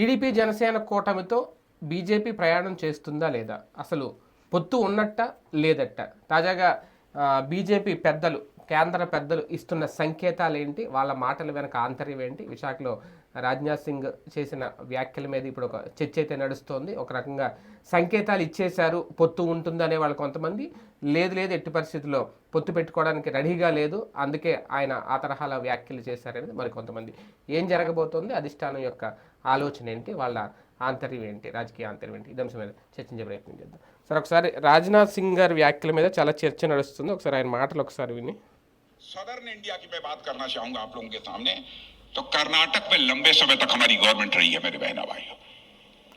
TDP Janasena కూటమితో BJP ప్రయాణం చేస్తుందా లేదా? అసలు పొత్తు ఉన్నట్ట లేదట్ట తాజాగా బీజేపీ పెద్దలు కేంద్ర పెద్దలు ఇస్తున్న సంకేతాలు ఏంటి వాళ్ళ మాటల వెనక ఆంతర్యం ఏంటి? విశాఖలో రాజ్నాథ్ సింగ్ చేసిన వ్యాఖ్యల మీద ఇప్పుడు ఒక చర్చ అయితే నడుస్తోంది ఒక రకంగా సంకేతాలు ఇచ్చేశారు పొత్తు ఉంటుందనే వాళ్ళు కొంతమంది లేదు లేదు ఎట్టి పరిస్థితుల్లో పొత్తు పెట్టుకోవడానికి రెడీగా లేదు అందుకే ఆయన ఆ తరహాల వ్యాఖ్యలు చేశారనేది మరి కొంతమంది ఏం జరగబోతోంది అధిష్టానం యొక్క ఆలోచన ఏంటి వాళ్ళ ఆంతర్యం ఏంటి రాజకీయ ఆంతర్యం ఏంటి ఇదే అంశం మీద చర్చించే ప్రయత్నం చేద్దాం సార్ ఒకసారి రాజ్నాథ్ సింగ్ గారి వ్యాఖ్యల మీద చాలా చర్చ నడుస్తుంది ఒకసారి ఆయన మాటలు ఒకసారి విని सदर्न इंडिया की मैं बात करना चाहूंगा आप लोगों के सामने तो कर्नाटक में लंबे समय तक हमारी गवर्नमेंट रही है मेरे बहना भाइयों।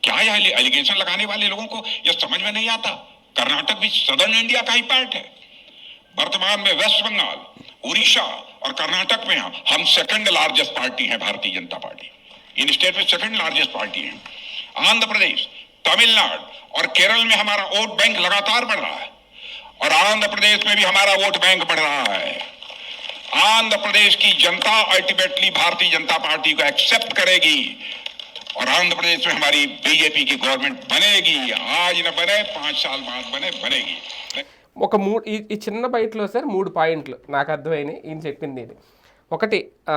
क्या यह एलिगेशन लगाने वाले लोगों को यह समझ में नहीं आता? कर्नाटक भी सदर्न इंडिया का ही पार्ट है। वर्तमान में वेस्ट बंगाल उड़ीसा और कर्नाटक में हम सेकंड लार्जेस्ट पार्टी है भारतीय जनता पार्टी। इन स्टेट में सेकंड लार्जेस्ट पार्टी है। आंध्र प्रदेश, तमिलनाडु और केरल में हमारा वोट बैंक लगातार बढ़ रहा है। और आंध्र प्रदेश में भी हमारा वोट बैंक बढ़ रहा है। आंध्र प्रदेश की जनता अल्टीमेटली भारतीय जनता पार्टी को एक्सेप्ट करेगी और आंध्र प्रदेश में हमारी बीजेपी की गवर्नमेंट बनेगी आज न बने पांच साल बाद बने बनेगी ఒక మూడు ఈ ఈ చిన్న బయటలో సార్ మూడు పాయింట్లు నాకు అర్థమైనాయి ఈయన చెప్పింది ఇది ఒకటి ఆ,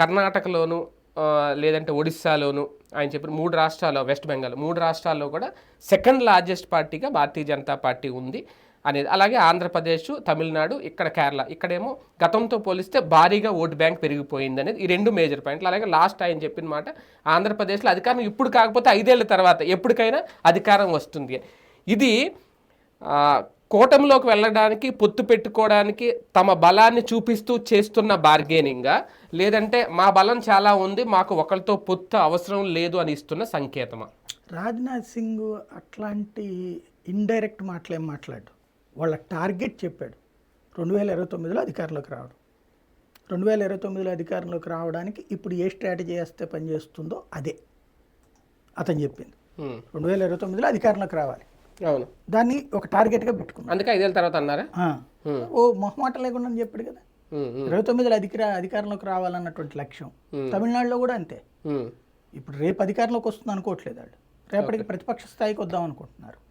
కర్ణాటకలోను ఆ, లేదంటే ఒడిస్సాలోను ఆయన చెప్పిన మూడు రాష్ట్రాల్లో వెస్ట్ బెంగాల్ మూడు రాష్ట్రాల్లో కూడా సెకండ్ లార్జెస్ట్ పార్టీగా భారతీయ జనతా పార్టీ ఉంది అనేది. అలాగే ఆంధ్రప్రదేశ్ తమిళనాడు ఇక్కడ కేరళ. ఇక్కడేమో గతంతో పోలిస్తే భారీగా ఓటు బ్యాంక్ పెరిగిపోయింది అనేది ఈ రెండు మేజర్ పాయింట్లు. అలాగే లాస్ట్ ఆయన చెప్పిన మాట ఆంధ్రప్రదేశ్లో అధికారం ఇప్పుడు కాకపోతే ఐదేళ్ళ తర్వాత ఎప్పటికైనా అధికారం వస్తుంది. ఇది కూటమిలోకి వెళ్ళడానికి పొత్తు పెట్టుకోవడానికి తమ బలాన్ని చూపిస్తూ చేస్తున్న బార్గెనింగా లేదంటే మా బలం చాలా ఉంది మాకు ఒకరితో పొత్తు అవసరం లేదు అని ఇస్తున్న సంకేతమా? రాజ్నాథ్ సింగ్ అట్లాంటి ఇండైరెక్ట్ మాటలేం మాట్లాడు. వాళ్ళ టార్గెట్ చెప్పాడు. రెండు వేల ఇరవై తొమ్మిదిలో అధికారంలోకి రావడం. రెండు వేల ఇరవై తొమ్మిదిలో అధికారంలోకి రావడానికి ఇప్పుడు ఏ స్ట్రాటజీ వేస్తే పనిచేస్తుందో అదే. అతను చెప్పింది. రెండు వేల ఇరవై తొమ్మిదిలో అధికారంలోకి రావాలి. అవును. దాన్ని ఒక టార్గెట్గా పెట్టుకున్నాం. అందుకే ఐదేళ్ళ తర్వాత అన్నారా. ఓ మొహమాట లేకుండా అని చెప్పాడు కదా. ఇరవై తొమ్మిదిలో అధికార అధికారంలోకి రావాలన్నటువంటి లక్ష్యం. తమిళనాడులో కూడా అంతే. ఇప్పుడు రేపు అధికారంలోకి వస్తుంది అనుకోవట్లేదు వాళ్ళు. రేపటికి ప్రతిపక్ష స్థాయికి వద్దాం అనుకుంటున్నారు.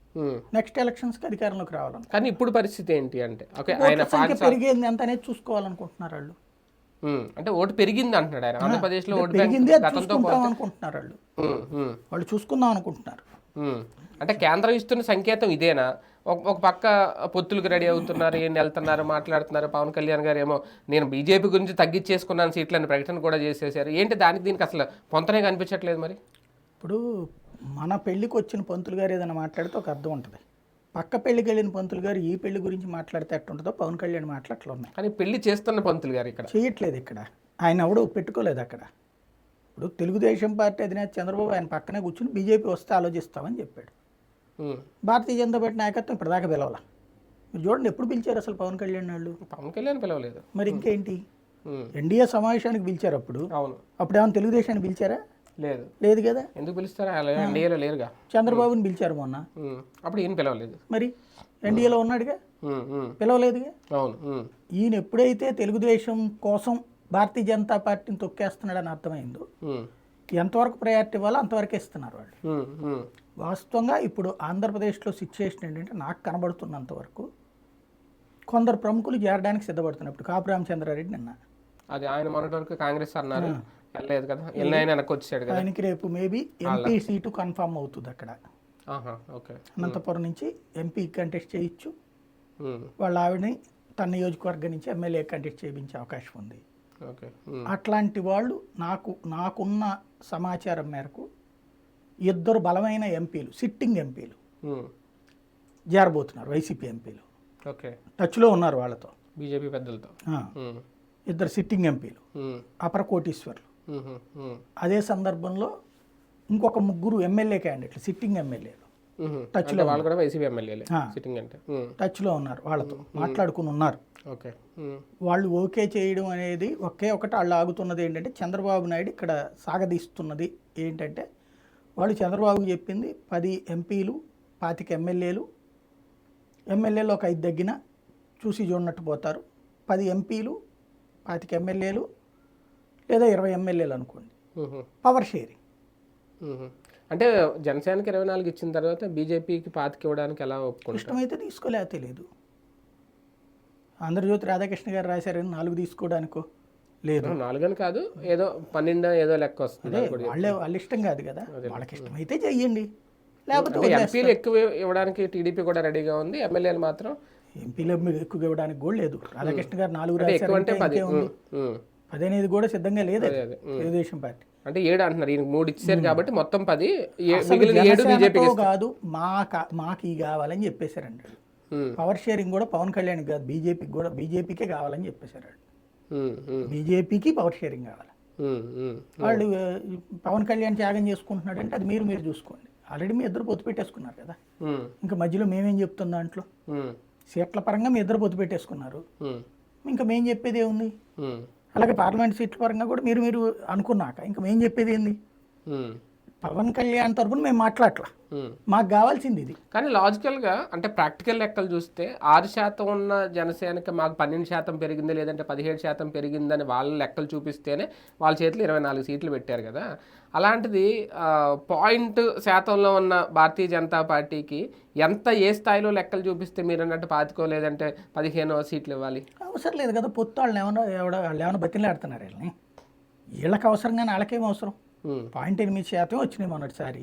నెక్స్ట్ ఎలక్షన్స్కి అధికారంలోకి రావాలను కానీ ఇప్పుడు పరిస్థితి ఏంటి అంటే? ఓకే ఆయన సంఖ్య పెరిగేది ఎంత అనేది చూసుకోవాలనుకుంటున్నారు వాళ్ళు. అంటే ఓటు పెరిగింది అంటున్నాడు ఆయన. ఆంధ్రప్రదేశ్లో ఓటు పెరిగింది చూసుకుంటాం అనుకుంటున్నారు వాళ్ళు. వాళ్ళు చూసుకుందాం అనుకుంటున్నారు. అంటే కేంద్రం ఇస్తున్న సంకేతం ఇదేనా? ఒక ఒక పక్క పొత్తులకు రెడీ అవుతున్నారు ఏం వెళ్తున్నారు మాట్లాడుతున్నారు. పవన్ కళ్యాణ్ గారు ఏమో నేను బీజేపీ గురించి తగ్గించేసుకున్నాను సీట్లని ప్రకటన కూడా చేసేసారు ఏంటి దానికి దీనికి అసలు పొంతనే కనిపించట్లేదు మరి? ఇప్పుడు మన పెళ్ళికి వచ్చిన పంతులు గారు ఏదైనా మాట్లాడితే ఒక అర్థం ఉంటుంది. పక్క పెళ్ళికి వెళ్ళిన పంతులు గారు ఈ పెళ్ళి గురించి మాట్లాడితే ఎట్టుంటుందో పవన్ కళ్యాణ్ మాట్లాడట్లు ఉన్నాయి. కానీ పెళ్ళి చేస్తున్న పంతులు గారు ఇక్కడ. చేయట్లేదు ఇక్కడ. ఆయన ఎవడు పెట్టుకోలేదు అక్కడ. ఇప్పుడు తెలుగుదేశం పార్టీ అధినేత చంద్రబాబు ఆయన పక్కనే కూర్చుని బీజేపీ వస్తే ఆలోచిస్తామని చెప్పాడు. భారతీయ జనతా పార్టీ నాయకత్వం ఇప్పటిదాకా పిలవాల. మీరు చూడండి ఎప్పుడు పిలిచారు అసలు పవన్ కళ్యాణ్ వాళ్ళు? పవన్ కళ్యాణ్ పిలవలేదు. మరి ఇంకేంటి. ఎన్డీఏ సమావేశానికి పిలిచారు అప్పుడు. అవును. అప్పుడు ఏమైనా తెలుగుదేశాన్ని పిలిచారా? లేదు. లేదు కదా? ఎందుకు పిలుస్తారా? ఎన్డీఏలో లేరుగా. చంద్రబాబుని పిలిచారు మొన్న. అప్పుడు ఈయన పిలవలేదు. మరి ఎన్డీఏలో ఉన్నాడుగా. పిలవలేదుగా? అవును. ఈయన ఎప్పుడైతే తెలుగుదేశం కోసం భారతీయ జనతా పార్టీని తొక్కేస్తున్నాడని అర్థమైందో. ఎంతవరకు ప్రయారిటీ ఇవ్వాలో అంతవరకు ఇస్తున్నారు వాళ్ళు. వాస్తవంగా ఇప్పుడు ఆంధ్రప్రదేశ్లో సిచ్యుయేషన్ ఏంటంటే నాకు కనబడుతున్నంత వరకు కొందరు ప్రముఖులు చేరడానికి సిద్ధపడుతున్నారు ఇప్పుడు కాపు రామచంద్రారెడ్డి నిన్న. అది ఆయన మొన్నటి వరకు కాంగ్రెస్ అన్నారు. వెళ్ళలేదు కదా. వెళ్ళిన ఆయన వెనక్కి వచ్చాడు కదా. ఆయనకి రేపు మేబీ ఎంపీ సీటు కన్ఫామ్ అవుతుంది అక్కడ. ఓకే. అనంతపురం నుంచి ఎంపీ కంటెస్ట్ చేయొచ్చు. వాళ్ళ ఆవిడని తన నియోజకవర్గం నుంచి ఎమ్మెల్యే కంటెస్ట్ చేయించే అవకాశం ఉంది. అట్లాంటి వాళ్ళు నాకు నాకున్న సమాచారం మేరకు ఇద్దరు బలమైన ఎంపీలు సిట్టింగ్ ఎంపీలు ఉమ్. చేరబోతున్నారు వైసీపీ ఎంపీలు ఓకే. టచ్లో ఉన్నారు వాళ్ళతో. బీజేపీ పెద్దలతో. ఇద్దరు సిట్టింగ్ ఎంపీలు. అపర కోటీశ్వర్లు. అదే సందర్భంలో ఇంకొక ముగ్గురు ఎమ్మెల్యే క్యాండిడేట్లు సిట్టింగ్ ఎమ్మెల్యేలు. అంటే వాళ్ళు కూడా వైసీపీ ఎమ్మెల్యేలే ఆ. సిట్టింగ్ అంటే. టచ్లో ఉన్నారు వాళ్ళతో మాట్లాడుకుని ఉన్నారు ఓకే. వాళ్ళు ఓకే చేయడం అనేది ఒకే ఒకటి వాళ్ళు ఆగుతున్నది ఏంటంటే చంద్రబాబు నాయుడు ఇక్కడ సాగదీస్తున్నది ఏంటంటే వాళ్ళు చంద్రబాబుకి చెప్పింది పది ఎంపీలు పాతిక ఎమ్మెల్యేలు ఎమ్మెల్యేలు ఒక ఐదు దగ్గర చూసి చూడనట్టు పోతారు పది ఎంపీలు పాతిక ఎమ్మెల్యేలు లేదా ఇరవై ఎమ్మెల్యేలు అనుకోండి. Power sharing. అంటే జనసేనకి ఇరవై నాలుగు ఇచ్చిన తర్వాత బీజేపీకి పాతికి ఇవ్వడానికి ఎలా ఒప్పుకుంటారు? ఇష్టమైతే తీసుకోలేక తెలియదు ఆంధ్రజ్యోతి రాధాకృష్ణ గారు రాశారని నాలుగు తీసుకోవడానికో లేదు. నాలుగని కాదు ఏదో పన్నెండు ఏదో లెక్క వస్తుంది. వాళ్ళే వాళ్ళ ఇష్టం కాదు కదా. వాళ్ళకి ఇష్టమైతే చెయ్యండి. లేకపోతే ఎంపీలు ఎక్కువ ఇవ్వడానికి టీడీపీ కూడా రెడీగా ఉంది. ఎమ్మెల్యేలు మాత్రం ఎంపీలో మీకు ఎక్కువగా ఇవ్వడానికి కూడా లేదు. రాధాకృష్ణ గారు నాలుగు ఎక్కువ అంటే రాశారంటే పది ఇంకేముంది మ్మ్. మ్మ్. పది అనేది కూడా సిద్ధంగా లేదు. తెలుగుదేశం పార్టీ. అంటే ఏడు అంటున్నారు. ఈయనకి మూడు ఇచ్చారు కాబట్టి మొత్తం పది ఏడు కాదు మా మాకు ఈ కావాలని చెప్పేశారండి పవర్ షేరింగ్ కూడా పవన్ కళ్యాణ్కి కాదు బీజేపీకి కూడా బీజేపీకే కావాలని చెప్పేశారు బీజేపీకి పవర్ షేరింగ్ కావాలి. వాళ్ళు పవన్ కళ్యాణ్ త్యాగం చేసుకుంటున్నాడంటే అది మీరు మీరు చూసుకోండి. ఆల్రెడీ మీ ఇద్దరు పొత్తు పెట్టేసుకున్నారు కదా. ఇంకా మధ్యలో మేమేం చెప్తాం దాంట్లో? సీట్ల పరంగా మీ ఇద్దరు పొత్తు పెట్టేసుకున్నారు. ఇంకా మేం చెప్పేది ఏముంది? అలాగే పార్లమెంట్ సీట్ల పరంగా కూడా మీరు మీరు అనుకున్నాక ఇంకా మేము చెప్పేది ఏంది? పవన్ కళ్యాణ్ తరపున మేము మాట్లాడట్లా. మాకు కావాల్సింది ఇది. కానీ లాజికల్గా అంటే ప్రాక్టికల్ లెక్కలు చూస్తే ఆరు శాతం ఉన్న జనసేనకి మాకు పన్నెండు శాతం పెరిగింది లేదంటే పదిహేడు శాతం పెరిగిందని వాళ్ళ లెక్కలు చూపిస్తేనే వాళ్ళ చేతిలో ఇరవై నాలుగు సీట్లు పెట్టారు కదా. అలాంటిది పాయింట్ శాతంలో ఉన్న భారతీయ జనతా పార్టీకి ఎంత ఏ స్థాయిలో లెక్కలు చూపిస్తే మీరు అన్నట్టు పాతికో లేదంటే పదిహేనో సీట్లు ఇవ్వాలి? అవసరం లేదు కదా పొత్తు వాళ్ళని ఏమన్నా ఎవడ వాళ్ళు ఏమైనా బతిలాడుతున్నారు వీళ్ళని. వీళ్ళకి అవసరం కానీ వాళ్ళకేం అవసరం? పాయింట్ ఎనిమిది శాతం వచ్చినాయి మొన్నటిసారి.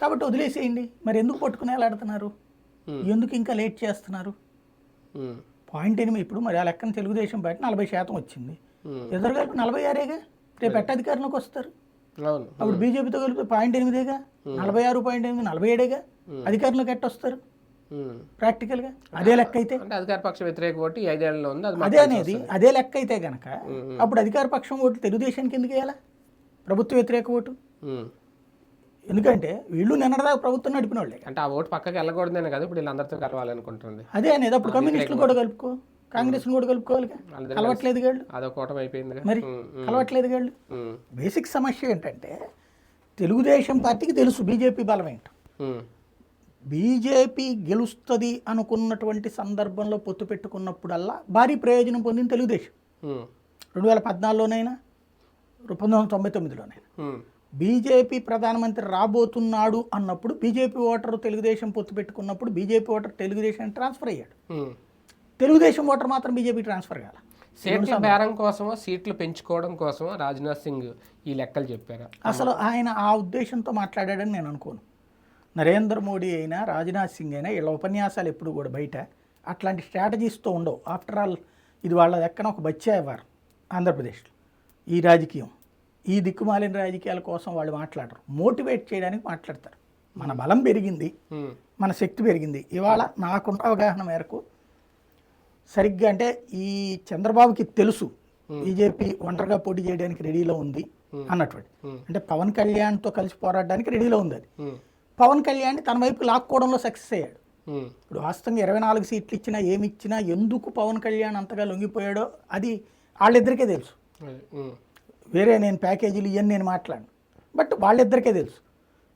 కాబట్టి వదిలేసేయండి. మరి ఎందుకు పట్టుకుని ఆడుతున్నారు ఎందుకు ఇంకా లేట్ చేస్తున్నారు? ఉమ్, పాయింట్ ఎనిమిది ఇప్పుడు మరి ఆ లెక్కన తెలుగుదేశం పార్టీ నలభై శాతం వచ్చింది. ఎదురు కలిపి నలభై ఆరేగా? రేపు ఎట్ట అధికారంలోకి వస్తారు. అప్పుడు బీజేపీతో కలిపి పాయింట్ ఎనిమిదేగా? నలభై ఆరు పాయింట్ ఎనిమిది నలభై ఏడేగా? అధికారంలోకి ఎట్ట వస్తారు? ఉమ్. ప్రాక్టికల్గా? అదే లెక్క అయితే? అంటే అధికార పక్ష వ్యతిరేక ఓటు ఐదేళ్ళలో ఉంది అది అదే అనేది అదే లెక్క అయితే గనక అప్పుడు అధికార పక్షం ఓటు తెలుగుదేశానికి ఎందుకు వేయాలా? ప్రభుత్వ వ్యతిరేక ఓటు. ఎందుకంటే వీళ్ళు నిన్నటిదాకా ప్రభుత్వం నడిపిన వాళ్ళే అంటే ఆ ఓటు పక్కకి వెళ్ళకూడదనే కదా ఇప్పుడు వీళ్ళందరితో కలవాలనుకుంటుంది. అదే అనేది అప్పుడు కమ్యూనిస్టులు కూడా కలుపుకో కాంగ్రెస్ని కూడా కలుపుకోవాలి కలవట్లేదు వాళ్ళు అదో కూటమి అయిపోయింది మరి కలవట్లేదు వాళ్ళు బేసిక్ సమస్య ఏంటంటే తెలుగుదేశం పార్టీకి తెలుసు బీజేపీ బలం ఏంటో. బీజేపీ గెలుస్తుంది అనుకున్నటువంటి సందర్భంలో పొత్తు పెట్టుకున్నప్పుడల్లా భారీ ప్రయోజనం పొందింది తెలుగుదేశం. రెండు వేల పద్నాలుగులోనైనా పంతొమ్మిది వందల తొంభై తొమ్మిదిలోనైనా బీజేపీ ప్రధానమంత్రి రాబోతున్నాడు అన్నప్పుడు బీజేపీ ఓటర్ తెలుగుదేశం పొత్తు పెట్టుకున్నప్పుడు బీజేపీ ఓటర్ తెలుగుదేశం ట్రాన్స్ఫర్ అయ్యాడు. తెలుగుదేశం ఓటర్ మాత్రం బీజేపీ ట్రాన్స్ఫర్ కాల. సీట్ల బేరం కోసమో సీట్లు పెంచుకోవడం కోసమో రాజ్నాథ్ సింగ్ ఈ లెక్కలు చెప్పారు? అసలు ఆయన ఆ ఉద్దేశంతో మాట్లాడాడని నేను అనుకోను. నరేంద్ర మోడీ అయినా రాజ్నాథ్ సింగ్ అయినా వీళ్ళ ఉపన్యాసాలు ఎప్పుడు కూడా బయట అట్లాంటి స్ట్రాటజీస్తో ఉండవు. ఆఫ్టర్ ఆల్ ఇది వాళ్ళ ఎక్కన ఒక బచ్చా ఇవ్వరు ఆంధ్రప్రదేశ్లో. ఈ రాజకీయం ఈ దిక్కుమాలిన రాజకీయాల కోసం వాళ్ళు మాట్లాడరు. మోటివేట్ చేయడానికి మాట్లాడతారు. మన బలం పెరిగింది మన శక్తి పెరిగింది. ఇవాళ నాకున్న అవగాహన మేరకు సరిగ్గా అంటే ఈ చంద్రబాబుకి తెలుసు బీజేపీ ఒంటరిగా పోటీ చేయడానికి రెడీలో ఉంది అన్నటువంటి. అంటే పవన్ కళ్యాణ్తో కలిసి పోరాడడానికి రెడీలో ఉంది అది. పవన్ కళ్యాణ్ తన వైపు లాక్కోవడంలో సక్సెస్ అయ్యాడు. ఇప్పుడు వాస్తవంగా ఇరవై నాలుగు సీట్లు ఇచ్చినా ఏమి ఇచ్చినా ఎందుకు పవన్ కళ్యాణ్ అంతగా లొంగిపోయాడో అది వాళ్ళిద్దరికే తెలుసు. వేరే నేను ప్యాకేజీలు ఇవన్నీ నేను మాట్లాడను. బట్ వాళ్ళిద్దరికే తెలుసు.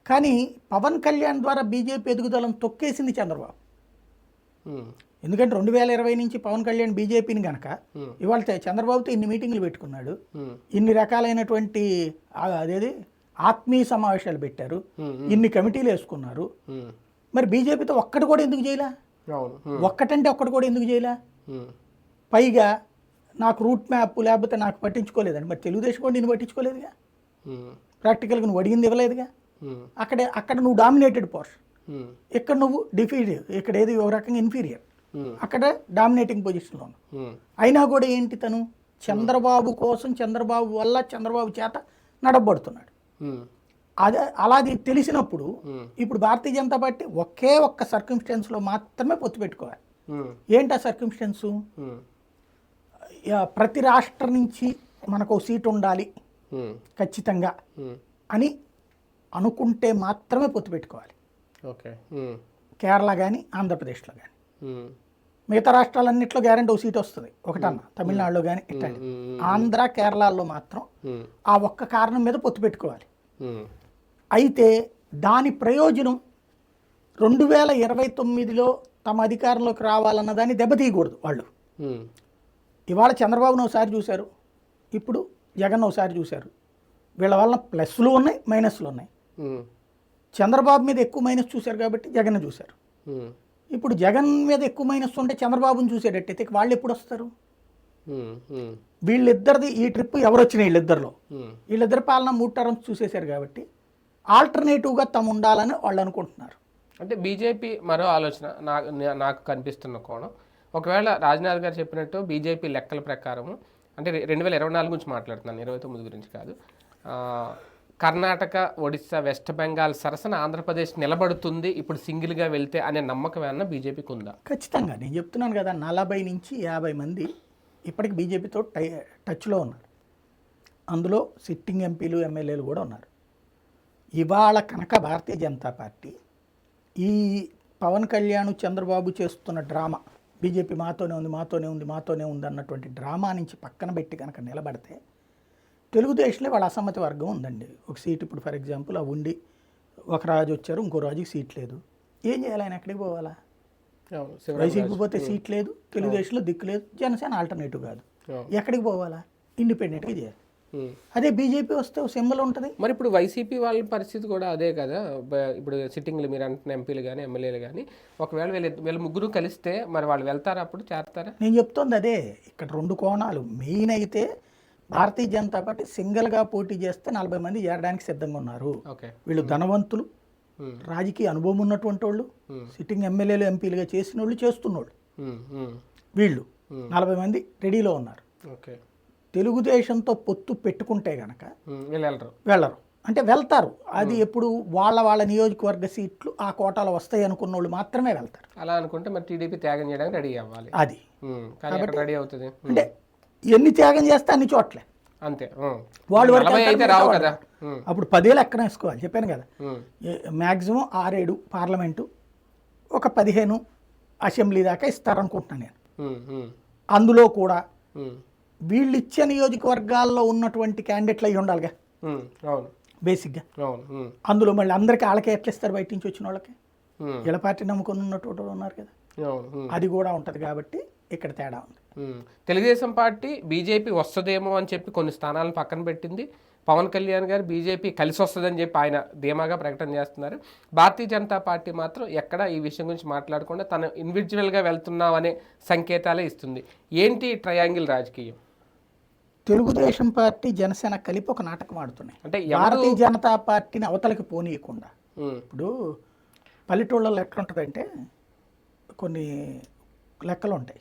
కానీ పవన్ కళ్యాణ్ ద్వారా బీజేపీ ఎదుగుదలను తొక్కేసింది చంద్రబాబు. ఎందుకంటే రెండు వేల ఇరవై నుంచి పవన్ కళ్యాణ్ బీజేపీని గనక ఇవాళ చంద్రబాబుతో ఇన్ని మీటింగ్లు పెట్టుకున్నాడు. ఇన్ని రకాలైనటువంటి అదేది? ఆత్మీయ సమావేశాలు పెట్టారు. ఇన్ని కమిటీలు వేసుకున్నారు. మరి బీజేపీతో ఒక్కటి కూడా ఎందుకు చేయలే? ఒక్కటంటే ఒక్కటి కూడా ఎందుకు చేయలే? పైగా నాకు రూట్ మ్యాప్ లేకపోతే నాకు పట్టించుకోలేదండి. మరి తెలుగుదేశం కూడా నేను పట్టించుకోలేదుగా? ప్రాక్టికల్గా నువ్వు అడిగింది ఇవ్వలేదుగా? అక్కడే అక్కడ నువ్వు డామినేటెడ్ పోర్షన్. ఇక్కడ నువ్వు డిఫీరియర్ ఇక్కడ ఏది ఒక రకంగా ఇన్ఫీరియర్. అక్కడ డామినేటింగ్ పొజిషన్లో ఉన్నావు. అయినా కూడా ఏంటి తను? చంద్రబాబు కోసం చంద్రబాబు వల్ల చంద్రబాబు చేత నడబడుతున్నాడు అదే అలాది తెలిసినప్పుడు ఇప్పుడు భారతీయ జనతా పార్టీ ఒకే ఒక్క సర్కమ్స్టెన్స్లో మాత్రమే పొత్తు పెట్టుకోవాలి. ఏంటి ఆ సర్కమ్స్టెన్సు ప్రతి రాష్ట్రం నుంచి మనకు సీటు ఉండాలి. ఖచ్చితంగా. అని అనుకుంటే మాత్రమే పొత్తు పెట్టుకోవాలి. ఓకే. కేరళ కానీ ఆంధ్రప్రదేశ్లో కానీ మిగతా రాష్ట్రాలన్నింటిలో గ్యారంటీ ఒక సీట్ వస్తుంది. ఒకటన్నా తమిళనాడులో కానీ ఇట్లాంటి ఆంధ్ర కేరళలో మాత్రం ఆ ఒక్క కారణం మీద పొత్తు పెట్టుకోవాలి. అయితే దాని ప్రయోజనం రెండు వేల ఇరవై తొమ్మిదిలో తమ అధికారంలోకి రావాలన్న దాన్ని దెబ్బతీయకూడదు వాళ్ళు. ఇవాళ చంద్రబాబును ఒకసారి చూశారు. ఇప్పుడు జగన్ ఒకసారి చూశారు. వీళ్ళ వల్ల ప్లస్లు ఉన్నాయి మైనస్లు ఉన్నాయి. చంద్రబాబు మీద ఎక్కువ మైనస్ చూశారు కాబట్టి జగన్ చూశారు. ఇప్పుడు జగన్ మీద ఎక్కువ మైనస్ ఉంటే చంద్రబాబుని చూసేటట్టయితే వాళ్ళు ఎప్పుడు వస్తారు? వీళ్ళిద్దరిది ఈ ట్రిప్ ఎవరు వచ్చినాయి వీళ్ళిద్దరిలో. వీళ్ళిద్దరి పాలన మూడు టర్మ్స్ చూసేశారు కాబట్టి ఆల్టర్నేటివ్గా తమ ఉండాలని వాళ్ళు అనుకుంటున్నారు. అంటే బీజేపీ మరో ఆలోచన నాకు నాకు కనిపిస్తున్న కోణం ఒకవేళ రాజ్నాథ్ గారు చెప్పినట్టు బీజేపీ లెక్కల ప్రకారము అంటే రెండు వేల ఇరవై నాలుగు గురించి మాట్లాడుతున్నాను ఇరవై తొమ్మిది గురించి కాదు. కర్ణాటక ఒడిస్సా వెస్ట్ బెంగాల్ సరసన ఆంధ్రప్రదేశ్ నిలబడుతుంది ఇప్పుడు సింగిల్గా వెళ్తే అనే నమ్మకం ఏమన్నా బీజేపీకి ఉందా? ఖచ్చితంగా. నేను చెప్తున్నాను కదా నలభై నుంచి యాభై మంది ఇప్పటికి బీజేపీతో టై టచ్లో ఉన్నారు. అందులో సిట్టింగ్ ఎంపీలు ఎమ్మెల్యేలు కూడా ఉన్నారు. ఇవాళ కనుక భారతీయ జనతా పార్టీ ఈ పవన్ కళ్యాణ్ చంద్రబాబు చేస్తున్న డ్రామా బీజేపీ మాతోనే ఉంది మాతోనే ఉంది మాతోనే ఉంది అన్నటువంటి డ్రామా నుంచి పక్కన పెట్టి కనుక నిలబడితే తెలుగుదేశంలో వాళ్ళ అసమ్మతి వర్గం ఉందండి ఒక సీట్ ఇప్పుడు ఫర్ ఎగ్జాంపుల్ ఆ ఉండి ఒక రాజు వచ్చారు ఇంకో రాజుకి సీట్ లేదు ఏం చేయాలి ఆయన ఎక్కడికి పోవాలా వైసీపీ. పోతే సీట్ లేదు తెలుగుదేశంలో దిక్కు లేదు జనసేన ఆల్టర్నేటివ్ కాదు. ఎక్కడికి పోవాలా ఇండిపెండెంట్గా చేయాలి. అదే బీజేపీ వస్తే సింబల్ ఉంటుంది. మరి ఇప్పుడు వైసీపీ వాళ్ళ పరిస్థితి కూడా అదే కదా. ఇప్పుడు సిట్టింగ్లు మీరు అంటున్న ఎంపీలు కానీ ఎమ్మెల్యేలు కానీ ఒకవేళ వీళ్ళ వీళ్ళ ముగ్గురు కలిస్తే మరి వాళ్ళు వెళ్తారా అప్పుడు? చేస్తారా నేను చెప్తోంది అదే ఇక్కడ రెండు కోణాలు. మెయిన్ అయితే భారతీయ జనతా పార్టీ సింగిల్గా పోటీ చేస్తే నలభై మంది చేరడానికి సిద్ధంగా ఉన్నారు. ఓకే. వీళ్ళు ధనవంతులు. రాజకీయ అనుభవం ఉన్నటువంటి వాళ్ళు. సిట్టింగ్ ఎమ్మెల్యేలు ఎంపీలుగా చేసిన వాళ్ళు చేస్తున్నోళ్ళు వీళ్ళు. నలభై మంది రెడీలో ఉన్నారు. ఓకే. తెలుగుదేశంతో పొత్తు పెట్టుకుంటే గనక వెళ్ళరు. వెళ్ళరు. అంటే వెళ్తారు. అది ఎప్పుడు వాళ్ళ వాళ్ళ నియోజకవర్గ సీట్లు ఆ కోటాలో వస్తాయి అనుకున్న వాళ్ళు మాత్రమే వెళ్తారు. అలా అనుకుంటే మరి టీడీపీ త్యాగం చేయడానికి రెడీ అవ్వాలి. అది. రెడీ అవుతుంది? అంటే ఎన్ని త్యాగం చేస్తే అన్ని చోట్లే. అంతే. వాళ్ళు రావు కదా. అప్పుడు పదేళ్ళు ఎక్కడ వేసుకోవాలి. చెప్పాను కదా. మ్యాక్సిమం ఆరేడు పార్లమెంటు ఒక పదిహేను అసెంబ్లీ దాకా ఇస్తారనుకుంటున్నాను నేను. అందులో కూడా వీళ్ళు ఇచ్చే నియోజకవర్గాల్లో ఉన్నటువంటి క్యాండిడేట్లు అయి ఉండాలిగా. అవును. బేసిక్గా అందులో మళ్ళీ అందరికీ వాళ్ళకే ఎట్లా ఇస్తారు బయట నుంచి వచ్చిన వాళ్ళకి? ఇలా పార్టీ నమ్ముకొని ఉన్నటువంటి ఉన్నారు కదా. అది కూడా ఉంటుంది కాబట్టి ఇక్కడ తేడా ఉంది. తెలుగుదేశం పార్టీ బీజేపీ వస్తుందేమో అని చెప్పి కొన్ని స్థానాలను పక్కన పెట్టింది. పవన్ కళ్యాణ్ గారు బీజేపీ కలిసి వస్తుందని చెప్పి ఆయన ధీమాగా ప్రకటన చేస్తున్నారు. భారతీయ జనతా పార్టీ మాత్రం ఎక్కడ ఈ విషయం గురించి మాట్లాడకుండా తను ఇండివిజువల్గా వెళ్తున్నాం అనే సంకేతాలే ఇస్తుంది. ఏంటి ట్రయాంగిల్ రాజకీయం? తెలుగుదేశం పార్టీ జనసేన కలిపి ఒక నాటకం ఆడుతున్నాయి. అంటే భారతీయ జనతా పార్టీని అవతలకి పోనీయకుండా. ఇప్పుడు పల్లెటూళ్ళలో ఎట్లుంటుందంటే కొన్ని లెక్కలు ఉంటాయి.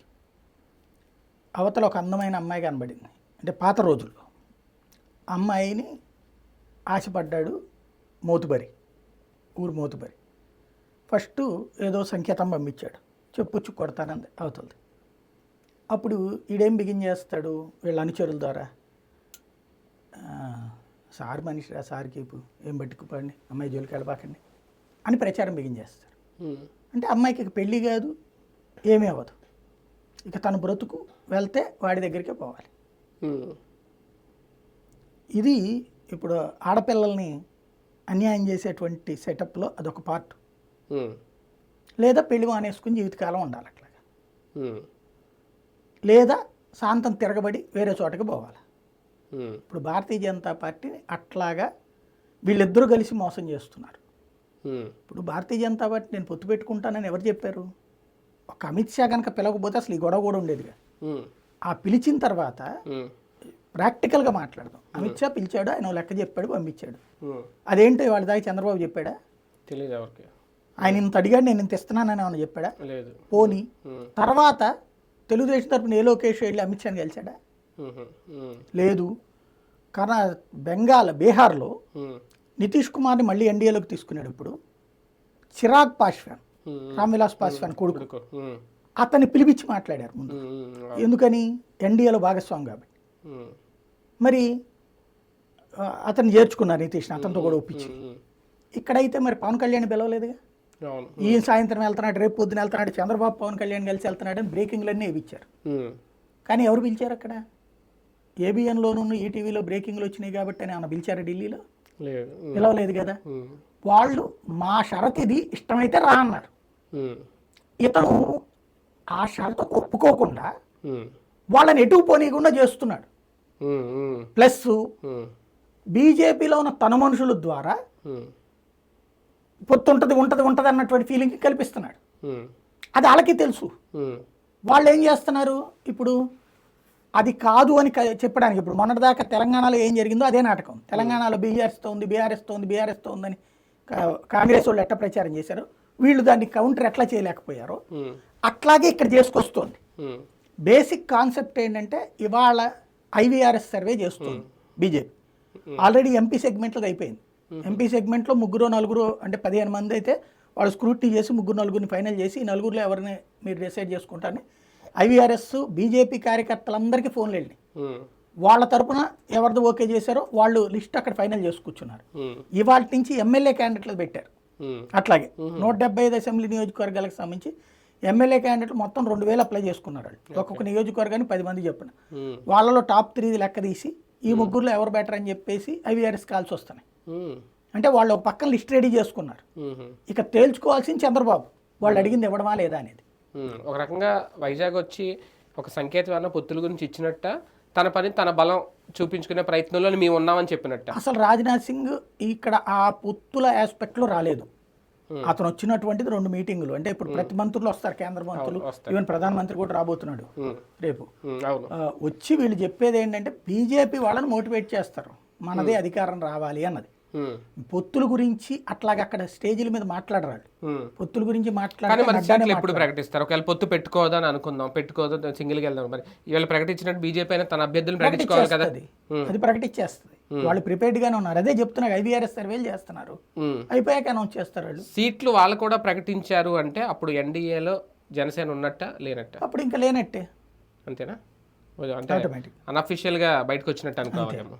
అవతల ఒక అందమైన అమ్మాయి కనబడింది. అంటే పాత రోజుల్లో. అమ్మాయిని ఆశపడ్డాడు మోతుబరి. ఊరు మోతుబరి. ఫస్ట్ ఏదో సంకేతం పంపించాడు. చెప్పుచ్చు కొడతానంది అవతలది. అప్పుడు ఈడేం బిగిన్ చేస్తాడు వీళ్ళ అనుచరుల ద్వారా? "ఆ, సార్ మనిషిరా సార్ కీపు ఏం పట్టుకుపండి అమ్మాయి జోలికి వెళ్ళబాకండి అని ప్రచారం బిగిన్ చేస్తారు. అంటే అమ్మాయికి ఇక పెళ్ళి కాదు ఏమీ అవ్వదు. ఇక తన బ్రతుకు వెళ్తే వాడి దగ్గరికే పోవాలి. ఇది ఇప్పుడు ఆడపిల్లల్ని అన్యాయం చేసేటువంటి సెటప్లో అదొక పార్ట్. లేదా పెళ్ళి మానేసుకుని జీవితకాలం ఉండాలి అట్లాగా. లేదా శాంతం తిరగబడి వేరే చోటకి పోవాలి. ఇప్పుడు భారతీయ జనతా పార్టీని అట్లాగా వీళ్ళిద్దరూ కలిసి మోసం చేస్తున్నారు. ఇప్పుడు భారతీయ జనతా పార్టీ నేను పొత్తు పెట్టుకుంటానని ఎవరు చెప్పారు? ఒక అమిత్ షా కనుక పిలవకపోతే అసలు ఈ గొడవ కూడా ఉండేదిగా. ఆ పిలిచిన తర్వాత ప్రాక్టికల్గా మాట్లాడదాం. అమిత్ షా పిలిచాడు ఆయన లెక్క చెప్పాడు పంపించాడు. అదేంటో వాళ్ళ దాకా చంద్రబాబు చెప్పాడా? ఎవరికి. ఆయన ఇంత అడిగాడు నేను ఇంత ఇస్తున్నానని ఏమైనా చెప్పాడా? లేదు. పోనీ. ఉమ్, తర్వాత తెలుగుదేశం తరపున ఏ లోకేష్ వెళ్ళి అమిత్ షాని గెలిచాడా? లేదు. కర్ణా బెంగాల్ బీహార్లో నితీష్ కుమార్ని మళ్ళీ ఎన్డీఏలోకి తీసుకున్నాడు ఇప్పుడు. చిరాగ్ పాస్వాన్ ఉమ్, రామ్విలాస్ పాస్వాన్ కొడుకు. అతన్ని పిలిపించి మాట్లాడారు ముందు. ఎందుకని? ఎన్డీఏలో భాగస్వామి కాబట్టి. మరి ఆ, అతన్ని చేర్చుకున్నారు నితీష్ని అతనితో కూడా ఒప్పించి. ఇక్కడైతే మరి పవన్ కళ్యాణ్ పిలవలేదుగా? ఈయన సాయంత్రం వెళ్తున్నాడు రేపు పొద్దున వెళ్తున్నాడు చంద్రబాబు పవన్ కళ్యాణ్ కలిసి వెళ్తున్నాడు అని బ్రేకింగ్లన్నీ ఇచ్చారు. కానీ ఎవరు పిలిచారు అక్కడ? ఏబిఎన్లోనూ ఈటీవీలో బ్రేకింగ్లు వచ్చినాయి కాబట్టి అని ఏమైనా పిలిచారా ఢిల్లీలో? పిలవలేదు కదా? వాళ్ళు మా షరత్ ఇది ఇష్టమైతే రా అన్నారు. ఇతను ఆ షరతు ఒప్పుకోకుండా వాళ్ళని ఎటు పోనీయకుండా చేస్తున్నాడు. ప్లస్ బీజేపీలో ఉన్న తన మనుషుల ద్వారా పొత్తు ఉంటుంది ఉంటుంది ఉంటుంది అన్నటువంటి ఫీలింగ్ కల్పిస్తున్నాడు. అది వాళ్ళకి తెలుసు. వాళ్ళు ఏం చేస్తున్నారు? ఇప్పుడు అది కాదు అని చెప్పడానికి ఇప్పుడు మొన్నటిదాకా తెలంగాణలో ఏం జరిగిందో అదే నాటకం. తెలంగాణలో బీఆర్ఎస్తో ఉంది బీఆర్ఎస్తో ఉంది బీఆర్ఎస్తో ఉందని కాంగ్రెస్ వాళ్ళు ఎట్లా ప్రచారం చేశారు? వీళ్ళు దాన్ని కౌంటర్ ఎట్లా చేయలేకపోయారో అట్లాగే ఇక్కడ చేసుకొస్తోంది. బేసిక్ కాన్సెప్ట్ ఏంటంటే ఇవాళ ఐవీఆర్ఎస్ సర్వే చేస్తుంది బీజేపీ. ఆల్రెడీ ఎంపీ సెగ్మెంట్లో అయిపోయింది. ఎంపీ సెగ్మెంట్లో ముగ్గురు నలుగురు అంటే పదిహేను మంది అయితే వాళ్ళు స్క్రూటీ చేసి ముగ్గురు నలుగురిని ఫైనల్ చేసి ఈ నలుగురిలో ఎవరిని మీరు డిసైడ్ చేసుకుంటారని ఐవీఆర్ఎస్ బీజేపీ కార్యకర్తలందరికీ ఫోన్లు వెళ్ళినాయి. ఉమ్, వాళ్ళ తరపున ఎవరిది ఓకే చేశారో వాళ్ళు లిస్ట్ అక్కడ ఫైనల్ చేసి కూర్చున్నారు. ఉమ్, ఇవాళ నుంచి ఎమ్మెల్యే క్యాండిడేట్లు పెట్టారు. ఉమ్, అట్లాగే నూట డెబ్బై ఐదు అసెంబ్లీ నియోజకవర్గాలకు సంబంధించి ఎమ్మెల్యే క్యాండిడేట్లు మొత్తం రెండు వేలు అప్లై చేసుకున్నారు వాళ్ళు. ఒక్కొక్క నియోజకవర్గానికి పది మంది చెప్పిన. వాళ్ళలో టాప్ త్రీది లెక్క తీసి ఈ ముగ్గురులో ఎవరు బెటర్ అని చెప్పేసి ఐవీఆర్ఎస్ కాల్స్ వస్తున్నాయి. అంటే వాళ్ళు ఒక పక్కన లిస్ట్ రెడీ చేసుకున్నారు. ఇక తేల్చుకోవాల్సింది చంద్రబాబు. వాళ్ళు అడిగింది ఇవ్వడమా లేదా అనేది. ఒక రకంగా వైజాగ్ వచ్చి ఒక సంకేతమైన పొత్తుల గురించి ఇచ్చినట్ట తన పని తన బలం చూపించుకునే ప్రయత్నంలో మేము ఉన్నామని చెప్పినట్ట. అసలు రాజ్నాథ్ సింగ్ ఇక్కడ ఆ పొత్తుల ఆస్పెక్ట్లో రాలేదు. అతను వచ్చినటువంటిది రెండు మీటింగులు. అంటే ఇప్పుడు ప్రతి మంత్రులు వస్తారు కేంద్ర మంత్రులు. ఈవెన్ ప్రధానమంత్రి కూడా రాబోతున్నాడు రేపు. వచ్చి వీళ్ళు చెప్పేది ఏంటంటే బీజేపీ వాళ్ళని మోటివేట్ చేస్తారు. మనదే అధికారం రావాలి అన్నది. పొత్తుల గురించి అట్లాగే అక్కడ స్టేజీల మీద మాట్లాడరాడు. పొత్తుల గురించి సీట్లు ఎప్పుడు ప్రకటిస్తారు? ఒకవేళ పొత్తు పెట్టుకోవద్దని అనుకుందాం. పెట్టుకోవద్దు సింగిల్కి వెళ్దాం. మరి ఇవాళ ప్రకటించినట్టు బీజేపీ అయినా తన అభ్యర్థులను ప్రకటించుకోవాలి కదా. అది ప్రకటించేస్తుంది వాళ్ళు ప్రిపేర్డ్ గానే ఉన్నారు. అదే చెప్తున్నారు. ఐవీఆర్ఎస్ సర్వేలు చేస్తున్నారు. అయిపోయాక అనౌన్స్ చేస్తారు వాళ్ళు. సీట్లు వాళ్ళు కూడా ప్రకటించారు అంటే అప్పుడు ఎన్డీఏలో జనసేన ఉన్నట్ట లేనట్ట? అప్పుడు ఇంకా లేనట్టే. అంతేనా? అంటే అన్అఫిషియల్గా బయటకు వచ్చినట్టు అనుకోవాలేమో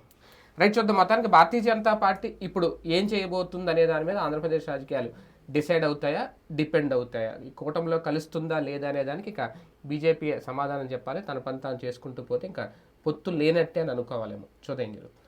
రైట్ చూద్దాం. మొత్తానికి భారతీయ జనతా పార్టీ ఇప్పుడు ఏం చేయబోతుంది అనే దాని మీద ఆంధ్రప్రదేశ్ రాజకీయాలు డిసైడ్ అవుతాయా? డిపెండ్ అవుతాయా? ఈ కూటమిలో కలుస్తుందా లేదా అనే దానికి ఇక బీజేపీ సమాధానం చెప్పాలి. తన పని తాను చేసుకుంటూ పోతే ఇంకా పొత్తు లేనట్టే అని అనుకోవాలేమో. చూద్దాం జరుగుతుంది.